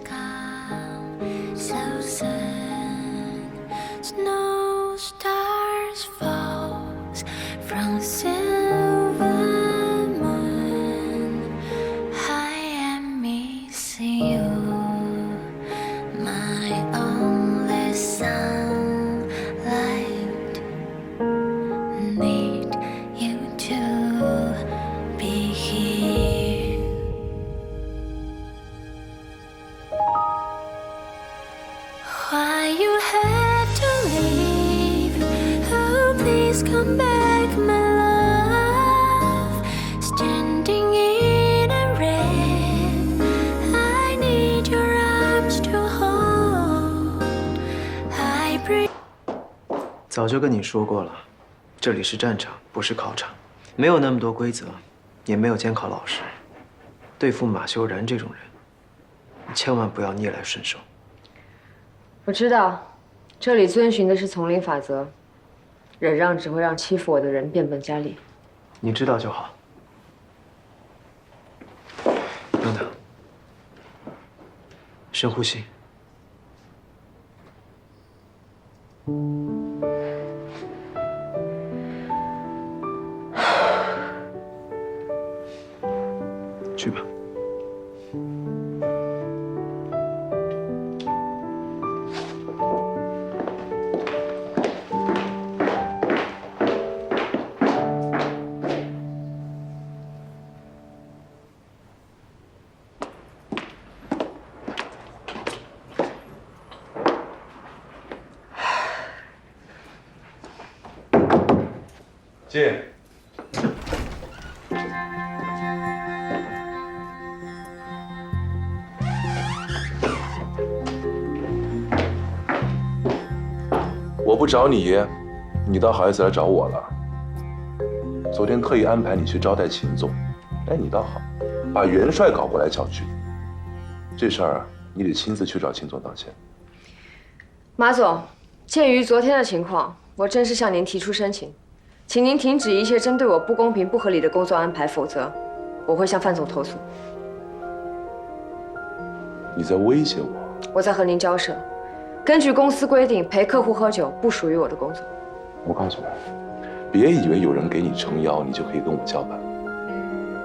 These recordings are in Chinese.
しか早就跟你说过了，这里是战场，不是考场，没有那么多规则，也没有监考老师。对付马修然这种人，你千万不要逆来顺受。我知道，这里遵循的是丛林法则，忍让只会让欺负我的人变本加厉。你知道就好。等等，深呼吸。进。我不找你，你倒好意思来找我了。昨天特意安排你去招待秦总，哎，你倒好，把元帅搞过来搅局。这事儿你得亲自去找秦总道歉。马总，鉴于昨天的情况，我正式向您提出申请，请您停止一切针对我不公平、不合理的工作安排，否则我会向范总投诉。你在威胁我？我在和您交涉，根据公司规定，陪客户喝酒不属于我的工作。我告诉你，别以为有人给你撑腰，你就可以跟我叫板。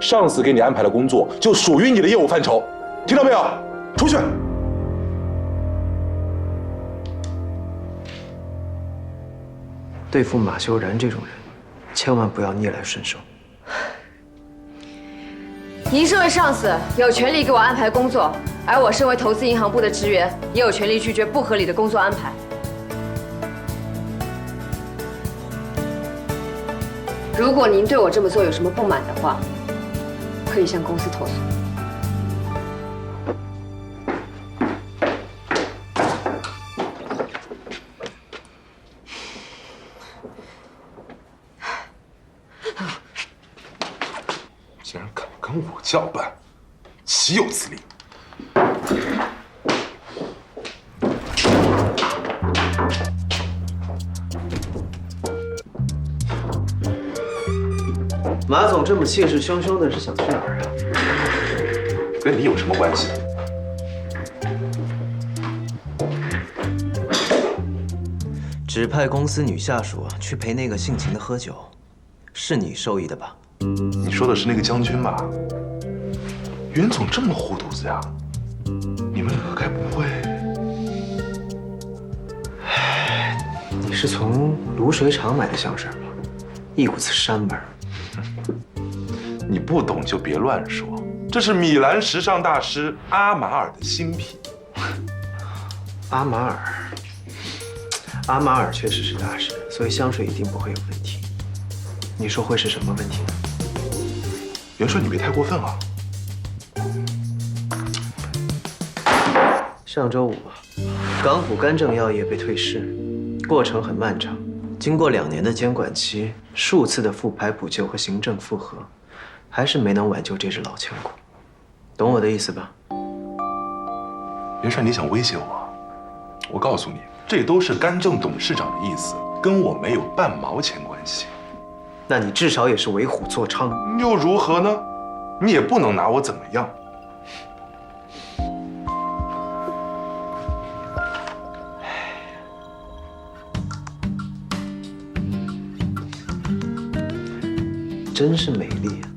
上司给你安排的工作就属于你的业务范畴，听到没有？出去。对付马修然这种人，千万不要逆来顺受。您身为上司，有权利给我安排工作，而我身为投资银行部的职员，也有权利拒绝不合理的工作安排。如果您对我这么做有什么不满的话，可以向公司投诉。跟我叫板，岂有此理！马总这么气势汹汹的，是想去哪儿啊？跟你有什么关系？指派公司女下属去陪那个姓秦的喝酒，是你授意的吧？你说的是那个将军吧？袁总这么护犊子呀？你们两个该不会……你是从卤水厂买的香水吧？一股子膻味儿。你不懂就别乱说，这是米兰时尚大师阿马尔的新品。阿马尔，阿马尔确实是大师，所以香水一定不会有问题。你说会是什么问题呢？袁帅，你别太过分啊！上周五，港府干政药业被退市，过程很漫长。经过两年的监管期，数次的复牌补救和行政复核，还是没能挽救这只老千股。懂我的意思吧？元帅，你想威胁我？我告诉你，这都是干政董事长的意思，跟我没有半毛钱关系。那你至少也是为虎作伥。又如何呢？你也不能拿我怎么样。真是美丽啊！